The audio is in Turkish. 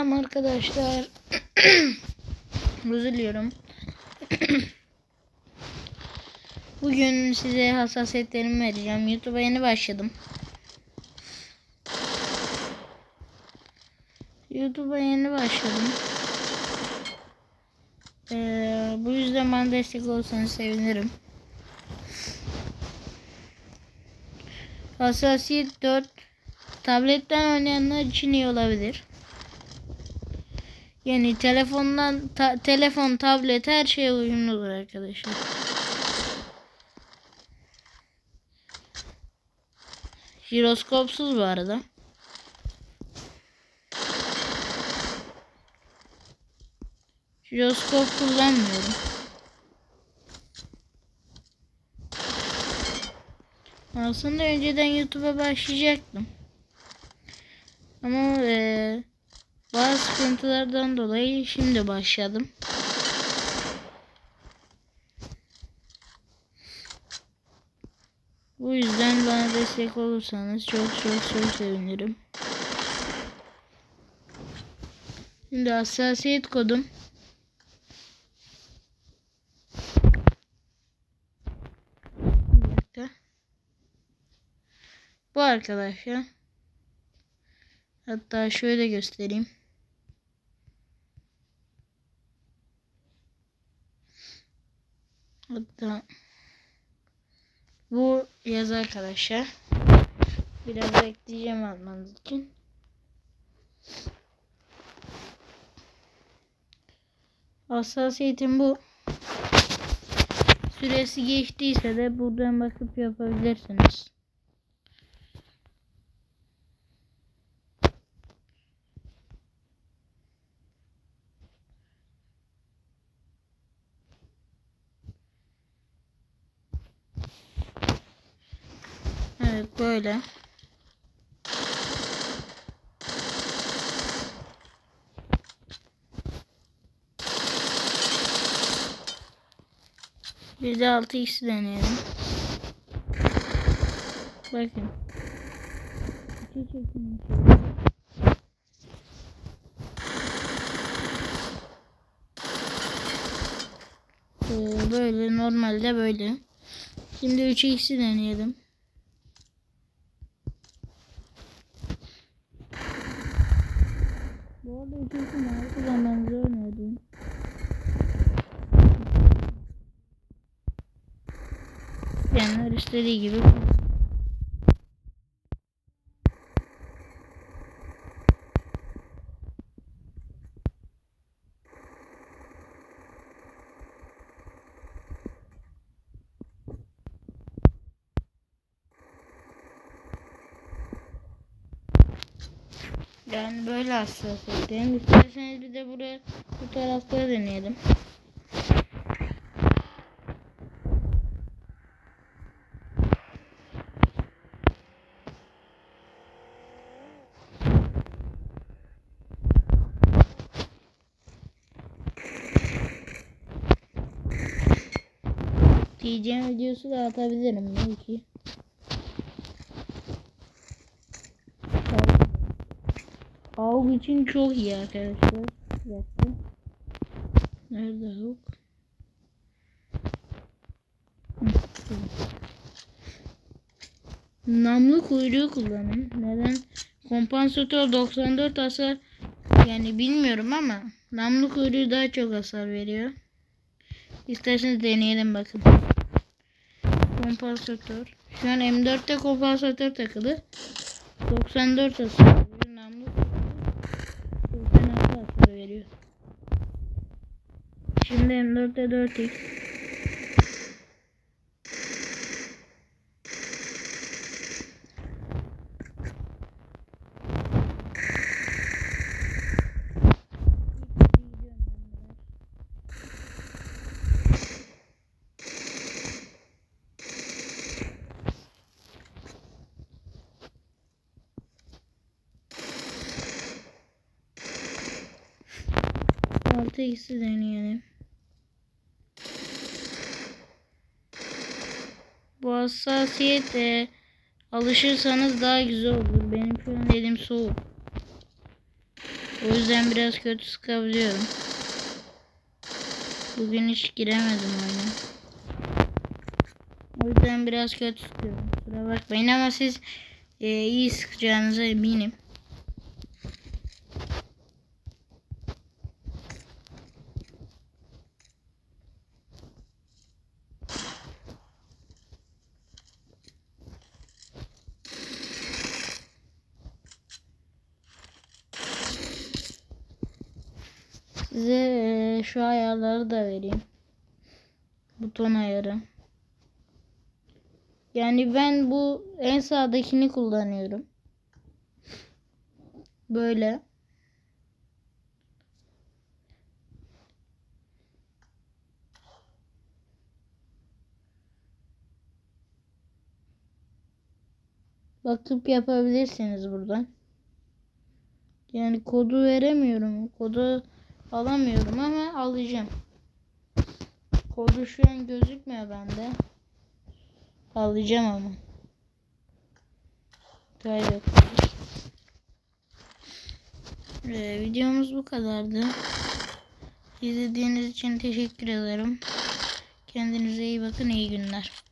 Tamam arkadaşlar. Özür diliyorum. Bugün size hassasiyetlerimi vereceğim. YouTube'a yeni başladım. YouTube'a yeni başladım. Ee, bu yüzden bana destek olursanız sevinirim. Hassasiyet 4 tabletten oynayanlar için iyi olabilir. Yani telefondan ta- telefon, tablet her şeye uyumludur arkadaşlar. Jiroskopsuz bu arada. Jiroskop kullanmıyorum. Aslında önceden YouTube'a başlayacaktım. Ama eee bazı sıkıntılardan dolayı şimdi başladım. Bu yüzden bana destek olursanız çok çok çok sevinirim. Şimdi hassasiyet kodum Bir dakika. Bu arkadaşlar. Hatta şöyle göstereyim. Hatta bu yazı arkadaşlar. Biraz ekleyeceğim almanız için. Hassasiyetim bu. Süresi geçtiyse de buradan bakıp yapabilirsiniz. Böyle. Bir de 6x deneyelim. Bakın. Böyle normalde böyle. Şimdi 3x'i deneyelim. 3x'i mavi kullanmamızı önerdim. Genler istediği gibi Yani böyle hassasiyetlerim. İsterseniz bir de buraya bu tarafları deneyelim. Diyeceğim videosu da atabilirim belki. Avuk için çok iyi arkadaşlar. Dakika. Nerede şurada. Namlu kuyruğu kullanın. Neden? Kompansatör 94 hasar yani bilmiyorum ama namlu kuyruğu daha çok hasar veriyor. İsterseniz deneyelim bakın. Kompansatör. Şu an M4'te kompansatör takılı. 94 hasar veriyor. Namlu kuyruğu 96 hasar veriyor. Şimdi M4'te 4x. Altı x'i deneyelim. Bu hassasiyet e, alışırsanız daha güzel olur. Benim şu an soğuk. O yüzden biraz kötü sıkabiliyorum. Bugün hiç giremedim oyuna. O yüzden biraz kötü sıkıyorum. Kusura bakmayın ama siz e, iyi sıkacağınıza eminim. Size e, şu ayarları da vereyim. Buton ayarı. Yani ben bu en sağdakini kullanıyorum. Böyle. Bakıp yapabilirsiniz buradan. Yani kodu veremiyorum. Kodu alamıyorum ama alacağım. Kodu şu an gözükmüyor bende. Alacağım ama. Kaybettim. Ee, videomuz bu kadardı. İzlediğiniz için teşekkür ederim. Kendinize iyi bakın. iyi günler.